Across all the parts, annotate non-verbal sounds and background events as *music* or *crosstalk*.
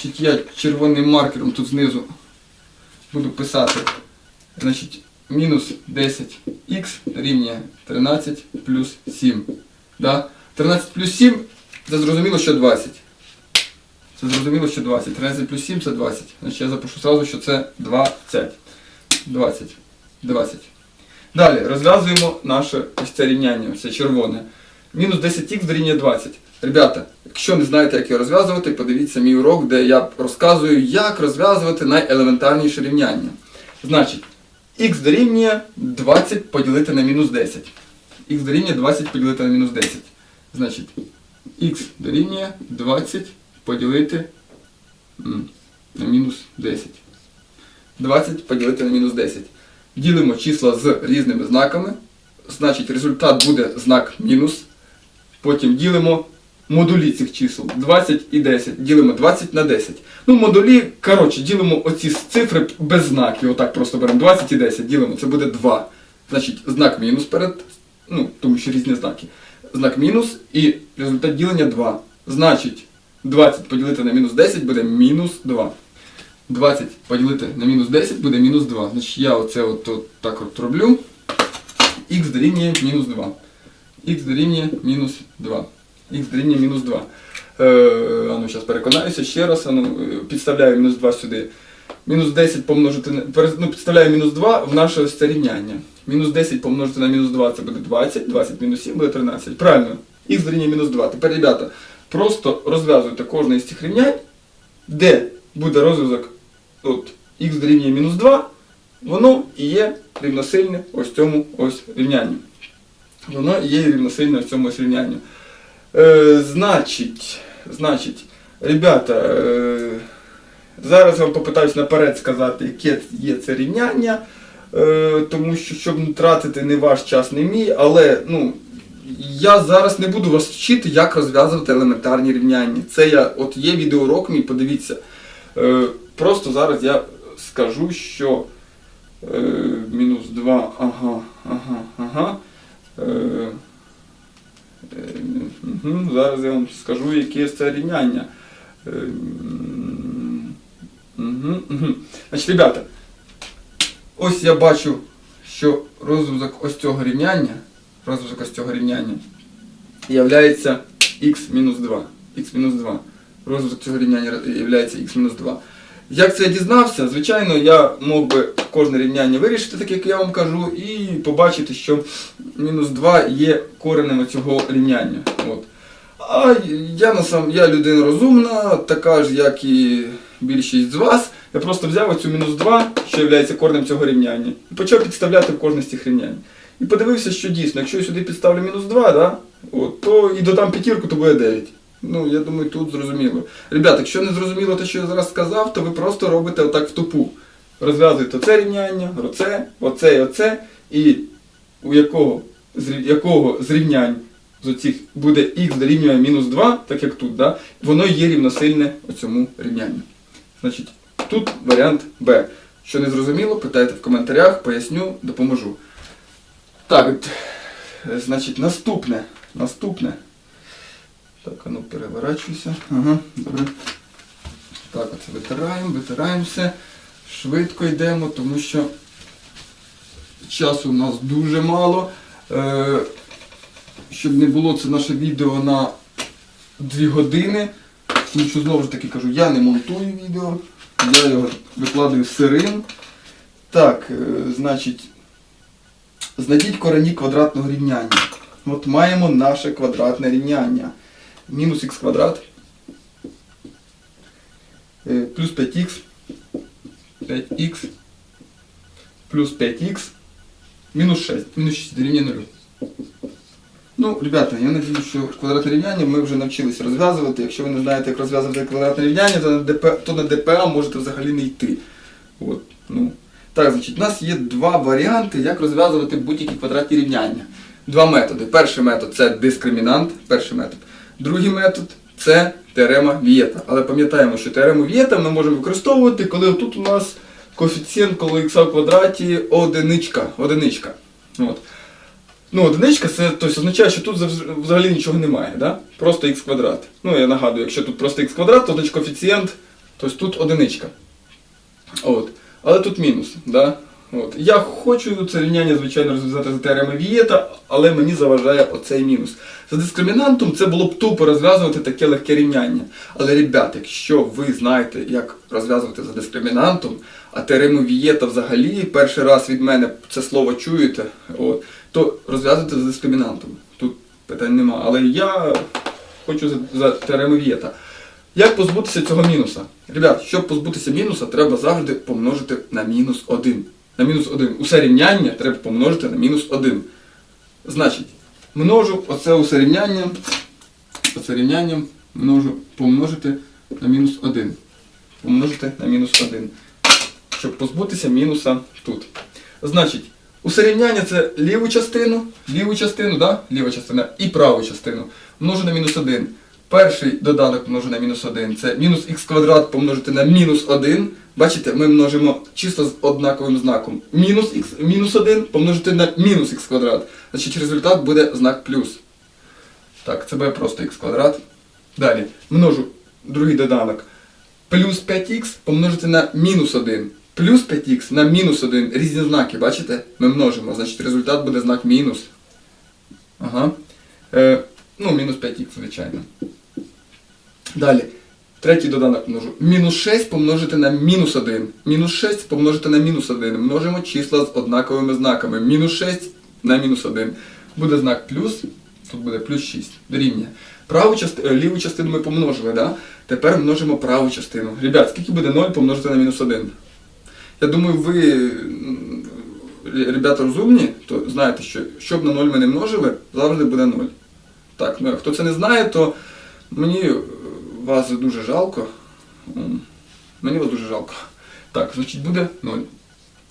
Значить, я червоним маркером тут знизу буду писати. Значить, мінус 10х рівня 13 плюс 7. Да? 13 плюс 7 це зрозуміло, що 20. Це зрозуміло, що 20. 13 плюс 7 це 20. Значить я запишу сразу, що це 20. 20. 20. Далі розв'язуємо наше ось це рівняння, це червоне. Мінус 10х дорівнює 20. Ребята, якщо не знаєте, як його розв'язувати, подивіться мій урок, де я розказую, як розв'язувати найелементарніше рівняння. Значить, х дорівнює 20 поділити на мінус 10. х дорівнює 20 поділити на мінус 10. Значить, х дорівнює 20 поділити на мінус 10. 20 поділити на мінус 10. Ділимо числа з різними знаками. Значить, результат буде знак мінус. Потім ділимо модулі цих чисел 20 і 10. Ділимо 20 на 10. Ну, модулі, коротше, ділимо оці цифри без знаків. Отак просто беремо 20 і 10, ділимо, це буде 2. Значить, знак мінус перед, ну, тому що різні знаки. Знак мінус і результат ділення 2. Значить, 20 поділити на мінус 10 буде мінус 2. 20 поділити на мінус 10 буде мінус 2. Значить, я оце от, от так от роблю. Х дорівнює мінус 2. Х дорівнює мінус 2. Х дорівнює мінус 2. Е, а ну, зараз переконаюся ще раз. А ну, е, підставляю мінус 2 сюди. Мінус 10 помножити на. Ну, підставляю мінус 2 в наше ось це рівняння. Мінус 10 помножити на мінус 2 це буде 20. 20 мінус 7 буде 13. Правильно. Х дорівнює мінус 2. Тепер, ребята, просто розв'язуйте кожне із цих рівнянь, де буде розв'язок от, х дорівнює мінус 2, воно і є рівносильне ось цьому ось рівнянню. Воно і є рівносильне ось цьому ось рівнянню. Е, значить, значить, ребята, е, зараз я вам попитаюсь наперед сказати, яке є це рівняння, е, тому що, щоб не тратити не ваш час, не мій, але ну, я зараз не буду вас вчити, як розв'язувати елементарні рівняння. Це я, от є відеоурок мій, подивіться. Е, просто зараз я скажу, що е, мінус 2, ага, ага, ага. Е, зараз я вам скажу, яке це рівняння. Е. Значить, ребята, ось я бачу, що розв'язок ось цього рівняння, розв'язок ось цього рівняння являється x-2. x-2. Розв'язок цього рівняння являється x-2. Як це я дізнався? Звичайно, я мог би кожне рівняння вирішити, так як я вам кажу, і побачити, що мінус 2 є коренем цього рівняння. От. А я на я людина розумна, така ж, як і більшість з вас. Я просто взяв оцю мінус 2, що є коренем цього рівняння, і почав підставляти в кожне з цих рівнянь. І подивився, що дійсно, якщо я сюди підставлю мінус 2, да, от, то і додам п'ятірку, то буде 9. Ну, я думаю, тут зрозуміло. Ребята, якщо не зрозуміло те, що я зараз сказав, то ви просто робите отак в тупу. Розв'язуєте оце рівняння, оце, оце і оце, і у якого з, якого з з оцих буде х дорівнює мінус 2, так як тут, да, воно є рівносильне оцьому рівнянню. Значить, тут варіант Б. Що не зрозуміло, питайте в коментарях, поясню, допоможу. Так, е, значить, наступне. Наступне. Так, а ну переворачуйся. Ага, добре. Так, оце витираємо, витираємо все. Швидко йдемо, тому що часу у нас дуже мало. Е, щоб не було це наше відео на 2 години. Тому що знову ж таки кажу, я не монтую відео, я його викладаю сирим. Так, е, значить, знайдіть корені квадратного рівняння. От маємо наше квадратне рівняння. Мінус х квадрат е, плюс 5х 5х плюс 5х мінус 6. Мінус 6 дорівнює 0. Ну, ребята, я надію, що квадратне рівняння ми вже навчилися розв'язувати. Якщо ви не знаєте, як розв'язувати квадратне рівняння, то на, ДП, то на ДПА можете взагалі не йти. От, ну. Так, значить, у нас є два варіанти, як розв'язувати будь-які квадратні рівняння. Два методи. Перший метод це дискримінант, перший метод. Другий метод це теорема Вієта. Але пам'ятаємо, що теорему Вієта ми можемо використовувати, коли тут у нас коефіцієнт коло х в квадраті одиничка. одиничка. От. Ну, одиничка це тобто, означає, що тут взагалі нічого немає, да? просто х квадрат. Ну, я нагадую, якщо тут просто х квадрат, то значить коефіцієнт Тобто тут одиничка. От. Але тут мінус. Да? От. Я хочу це рівняння, звичайно, розв'язати за теореми Вієта, але мені заважає оцей мінус. За дискримінантом це було б тупо розв'язувати таке легке рівняння. Але, ребят, якщо ви знаєте, як розв'язувати за дискримінантом, а теорему Вієта взагалі перший раз від мене це слово чуєте, от, то розв'язуйте за дискримінантом. Тут питань нема. Але я хочу за, за теорему Вієта. Як позбутися цього мінуса? Ребят, щоб позбутися мінуса, треба завжди помножити на мінус 1. На мінус 1. Усе рівняння треба помножити на мінус 1. Значить, множу оце усе рівняння. Оце рівняння множу помножити на мінус 1. Помножити на мінус 1. Щоб позбутися мінуса тут. Значить, усе рівняння це ліву частину, ліву частину, да? ліва частина і праву частину. Множу на мінус 1. Перший доданок множу на мінус 1. Це мінус х квадрат помножити на мінус 1. Бачите, ми множимо числа з однаковим знаком. Мінус х, мінус 1 помножити на мінус х квадрат. Значить результат буде знак плюс. Так, це буде просто х квадрат. Далі множу другий доданок. Плюс 5х помножити на мінус 1. Плюс 5х на мінус 1. Різні знаки, бачите? Ми множимо. Значить результат буде знак мінус. Ага. Е, ну, мінус 5х, звичайно. Далі. Третій доданок множу. Мінус 6 помножити на мінус 1. Мінус 6 помножити на мінус 1. Множимо числа з однаковими знаками. Мінус 6 на мінус 1. Буде знак плюс. Тут буде плюс 6. Дорівнює. Праву частину, ліву частину ми помножили, да? Тепер множимо праву частину. Ребят, скільки буде 0 помножити на мінус 1? Я думаю, ви, ребята, розумні, то знаєте, що щоб на 0 ми не множили, завжди буде 0. Так, ну хто це не знає, то мені е, вас дуже жалко. Мені вас дуже жалко. Так, значить буде 0.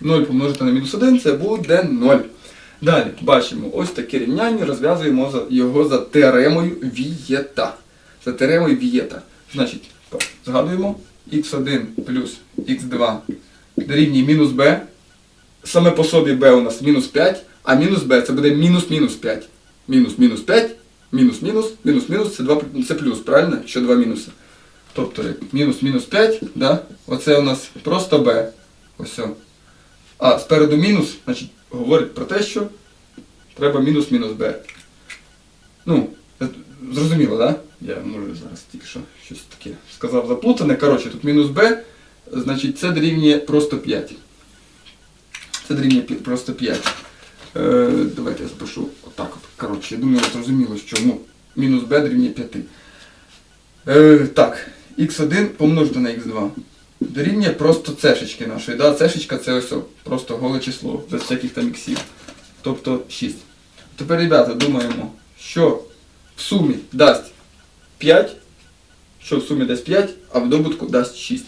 0 помножити на мінус 1 це буде 0. Далі бачимо ось таке рівняння, розв'язуємо його за теоремою Вієта. За теоремою Вієта. Значить, згадуємо х1 плюс х2 дорівнює мінус b. Саме по собі b у нас мінус 5, а мінус b це буде мінус мінус 5. Мінус мінус 5, мінус мінус, мінус мінус це, 2, це плюс, правильно? Що два мінуси. Тобто мінус мінус 5, да? оце у нас просто b. Ось. А спереду мінус, значить, говорить про те, що треба мінус мінус b. Ну, е, зрозуміло, так? Да? Я може зараз тільки що щось таке сказав заплутане. Коротше, тут мінус b, значить це дорівнює просто 5. Це дорівнює просто 5. Е, давайте я запишу отак от. Коротше, я думаю, зрозуміло, що ну, мінус b дорівнює 5. Е, так, x1 помножити на x2. Дорівнює просто цешечки нашої. Да? Цешечка це ось просто голе число, без всяких там іксів. Тобто 6. Тепер, ребята, думаємо, що в сумі дасть 5, що в сумі дасть 5, а в добутку дасть 6.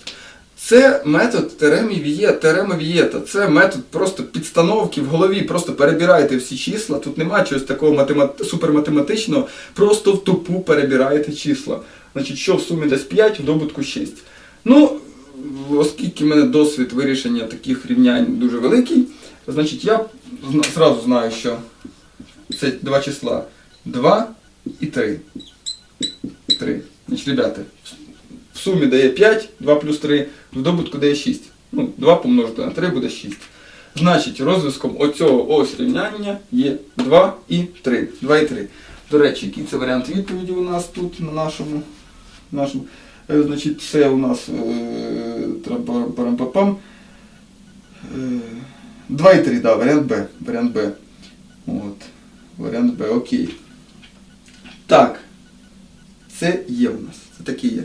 Це метод теремі Віє, теорема Вієта. Це метод просто підстановки в голові. Просто перебираєте всі числа. Тут немає чогось такого математ... суперматематичного. Просто в тупу перебираєте числа. Значить, що в сумі дасть 5, в добутку 6. Ну, оскільки в мене досвід вирішення таких рівнянь дуже великий, значить я зразу знаю, що це два числа 2 і 3. 3. Значить, ребята, в сумі дає 5, 2 плюс 3, в добутку дає 6. Ну, 2 помножити на 3 буде 6. Значить, розв'язком оцього ось рівняння є 2 і 3. 2 і 3. До речі, який це варіант відповіді у нас тут на нашому. нашому. Е, Значить, це у нас е, треба парам-пам. 2 і 3, да, варіант Б. Варіант Б. От. Варіант Б, окей. Так. Це є у нас. Це таке є.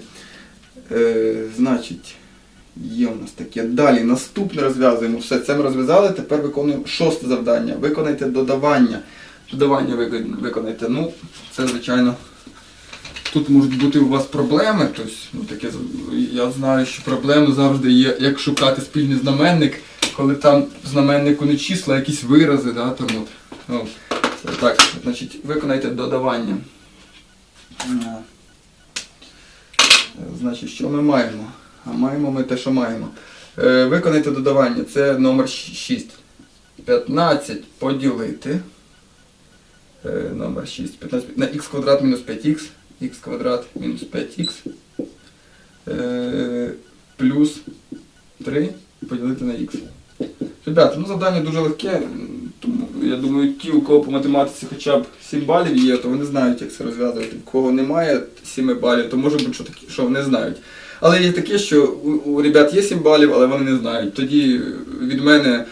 Е, значить, є у нас таке. Далі наступне розв'язуємо. Все, це ми розв'язали. Тепер виконуємо шосте завдання. Виконайте додавання. Додавання виконайте. Ну, це звичайно. Тут можуть бути у вас проблеми. Тобто, ну, таке, я знаю, що проблеми завжди є, як шукати спільний знаменник, коли там в знаменнику не числа, а якісь вирази, да, от. Ну, так, значить, виконайте додавання. Значить, що ми маємо? А маємо ми те, що маємо. Е, виконайте додавання. Це номер 6. 15 поділити. Е, номер 6. 15 на х квадрат мінус 5х. х квадрат мінус 5х. Е, плюс 3 поділити на х. Ребята, ну завдання дуже легке, я думаю, ті, у кого по математиці хоча б 7 балів є, то вони знають, як це розв'язувати. У кого немає 7 балів, то може бути, що, такі, що вони знають. Але є таке, що у, у ребят є 7 балів, але вони не знають. Тоді від мене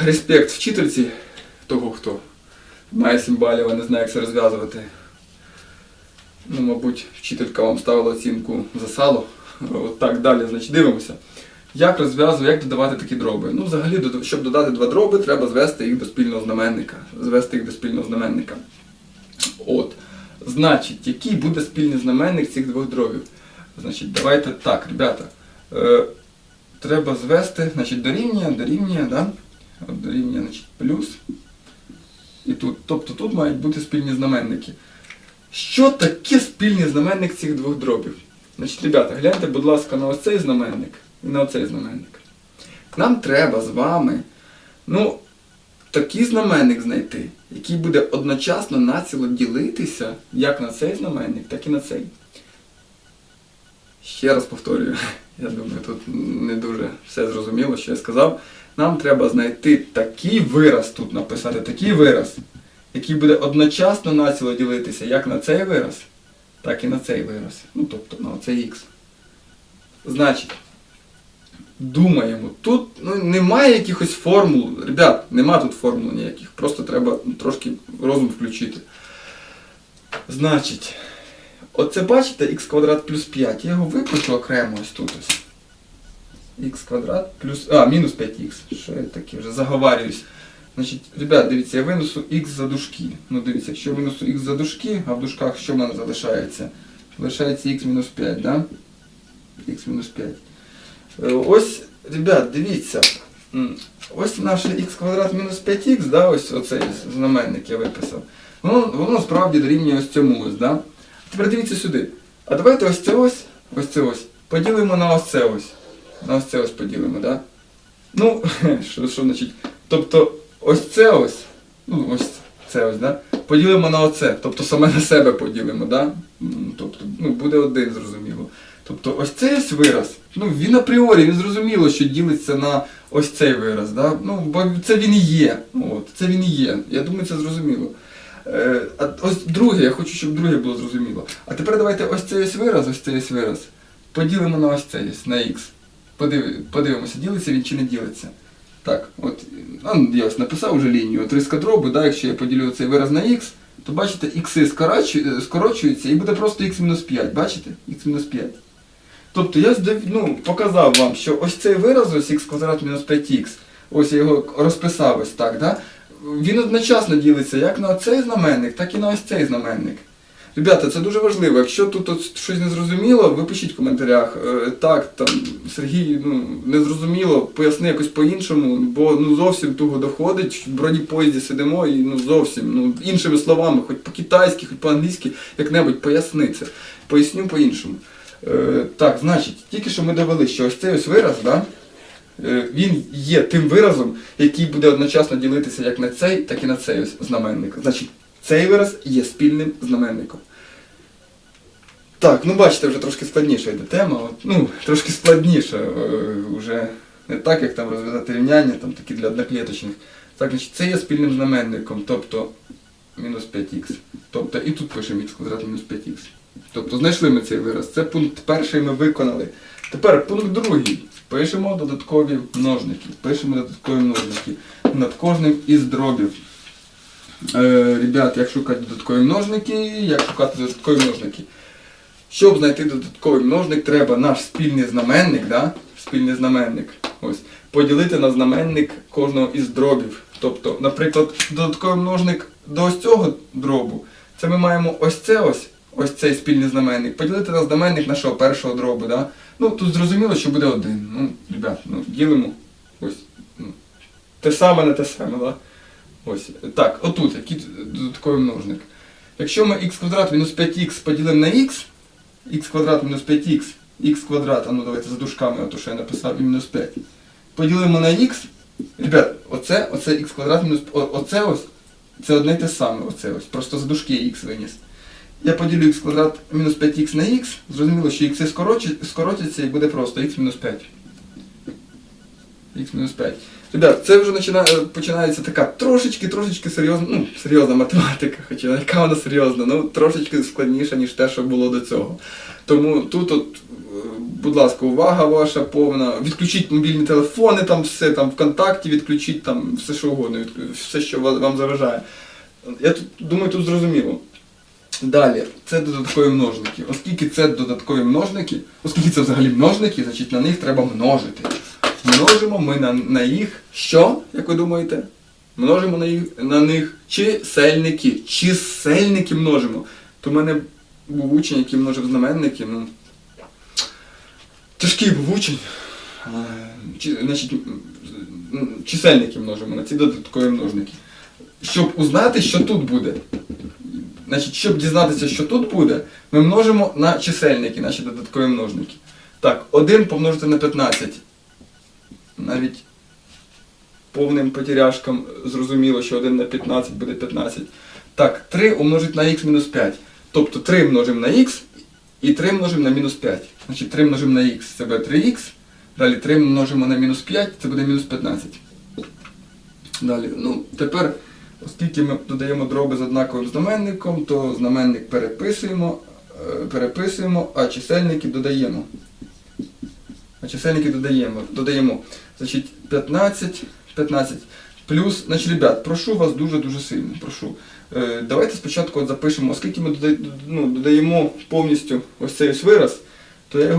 респект вчительці того, хто має 7 балів, а не знає, як це розв'язувати. Ну, мабуть, вчителька вам ставила оцінку за сало. От так далі, значить, дивимося. Як розв'язувати, як додавати такі дроби? Ну, взагалі, щоб додати два дроби, треба звести їх до спільного знаменника. Звести їх до спільного знаменника. От. Значить, який буде спільний знаменник цих двох дробів? Значить, давайте так, ребята. Е, треба звести, значить, дорівнює, дорівнює, да? От дорівнює, значить, плюс. І тут, тобто тут мають бути спільні знаменники. Що таке спільний знаменник цих двох дробів? Значить, ребята, гляньте, будь ласка, на оцей знаменник і на оцей знаменник. Нам треба з вами, ну, такий знаменник знайти, який буде одночасно націло ділитися як на цей знаменник, так і на цей. Ще раз повторюю, *laughs* я думаю, тут не дуже все зрозуміло, що я сказав. Нам треба знайти такий вираз тут написати, такий вираз, який буде одночасно націло ділитися як на цей вираз, так і на цей вираз. Ну, тобто на оцей х. Значить, думаємо, тут ну, немає якихось формул. Ребят, нема тут формул ніяких. Просто треба трошки розум включити. Значить, оце бачите х квадрат плюс 5. Я його випишу окремо ось тут ось. х квадрат плюс. А, мінус 5х. Що я таке вже заговарююсь. Значить, ребят, дивіться, я винесу х за дужки. Ну дивіться, якщо я винесу х за дужки, а в дужках що в мене залишається? Залишається х мінус 5, да? х мінус 5. Е, Ось, ребят, дивіться. Ось наше х квадрат мінус 5х, да, ось оцей знаменник я виписав. Воно, воно справді дорівнює ось цьому ось, да? Тепер дивіться сюди. А давайте ось це ось, ось це ось, поділимо на ось це ось. На ось це ось поділимо, да? Ну, *laughs* що, що значить? Тобто, ось це ось, ну ось це ось, да? Поділимо на оце, тобто саме на себе поділимо, да? Тобто, ну, буде один, зрозуміло. Тобто ось цей ось вираз, ну він апріорі, він зрозуміло, що ділиться на ось цей вираз, да? ну, бо це він і є. От, це він і є. Я думаю, це зрозуміло. Е, а ось друге, я хочу, щоб друге було зрозуміло. А тепер давайте ось цей ось вираз, ось цей ось вираз. Поділимо на ось цей ось, на х. Подив, подивимося, ділиться він чи не ділиться. Так, от ну, я ось написав вже лінію. От риска дробу, да, якщо я поділю цей вираз на х, то бачите, ікси скорочуються і буде просто х-5. Бачите? х-5. Тобто я ну, показав вам, що ось цей вираз, ось х квадрат мінус 5х, ось я його розписав ось так, да? він одночасно ділиться як на цей знаменник, так і на ось цей знаменник. Ребята, це дуже важливо. Якщо тут от щось не зрозуміло, ви пишіть в коментарях. Е, так, там Сергій, ну не зрозуміло, поясни якось по-іншому, бо ну зовсім туго доходить. В бронепоїзді сидимо і ну зовсім, ну іншими словами, хоч по-китайськи, хоч по-англійськи, як-небудь поясни це. Поясню по-іншому. Е, так, значить, тільки що ми довели, що ось цей ось вираз, да? е, він є тим виразом, який буде одночасно ділитися як на цей, так і на цей ось знаменник. Значить, цей вираз є спільним знаменником. Так, ну бачите, вже трошки складніша йде тема. От, ну, трошки складніша. Е, не так, як там розв'язати рівняння, там такі для одноклеточних. Так, значить, це є спільним знаменником, тобто мінус 5х. Тобто і тут пишемо х квадрат мінус 5х. Тобто знайшли ми цей вираз. Це пункт перший ми виконали. Тепер пункт другий. Пишемо додаткові множники. Пишемо додаткові множники над кожним із дробів. Е, ребят, як шукати додаткові множники, як шукати додаткові множники. Щоб знайти додатковий множник, треба наш спільний знаменник, да? спільний знаменник, ось, поділити на знаменник кожного із дробів. Тобто, наприклад, додатковий множник до ось цього дробу, це ми маємо ось це ось, ось цей спільний знаменник, поділити на знаменник нашого першого дробу. Да? Ну, тут зрозуміло, що буде один. Ну, ребят, ну, ділимо ось. Ну, те саме на те саме, да? Ось. Так, отут, який додатковий множник. Якщо ми х квадрат мінус 5х поділимо на х, х квадрат мінус 5х, х квадрат, а ну давайте за дужками, ото що я написав, і мінус 5. Поділимо на х. Ребят, оце, оце х квадрат мінус. Оце ось, це одне те саме, оце ось. Просто за дужки х виніс. Я поділю х квадрат мінус 5х на х, зрозуміло, що скорочить, скоротяться і буде просто х мінус 5. х мінус 5. Ребят, це вже починається така трошечки, трошечки серйозна, ну, серйозна математика, хоча яка вона серйозна, ну трошечки складніша, ніж те, що було до цього. Тому тут, от, е, будь ласка, увага ваша повна. Відключіть мобільні телефони, там все, там ВКонтакті, відключіть там все, що угодно, все, що вам заважає. Я тут думаю, тут зрозуміло. Далі, це додаткові множники. Оскільки це додаткові множники, оскільки це взагалі множники, значить на них треба множити. Множимо ми на, на їх що, як ви думаєте? Множимо на, їх, на них чисельники. Чисельники множимо. То в мене був учень, який множив знаменники. Ну, тяжкий був учень. Чи, значить, чисельники множимо на ці додаткові множники. Щоб узнати, що тут буде. Значить, щоб дізнатися, що тут буде, ми множимо на чисельники, наші додаткові множники. Так, 1 помножити на 15. Навіть повним потеряшкам зрозуміло, що 1 на 15 буде 15. Так, 3 умножить на х мінус 5. Тобто 3 множимо на х і 3 множимо на мінус 5. Значить 3 множимо на х, це буде 3х. Далі 3 множимо на мінус 5, це буде мінус 15. Далі, ну, тепер, оскільки ми додаємо дроби з однаковим знаменником, то знаменник переписуємо, е, переписуємо, а чисельники додаємо. А чисельники додаємо. додаємо. Значить, 15, 15 плюс, значить, ребят, прошу вас дуже-дуже сильно, прошу. Е, давайте спочатку от запишемо, оскільки ми ну, додаємо повністю ось цей ось вираз, то я його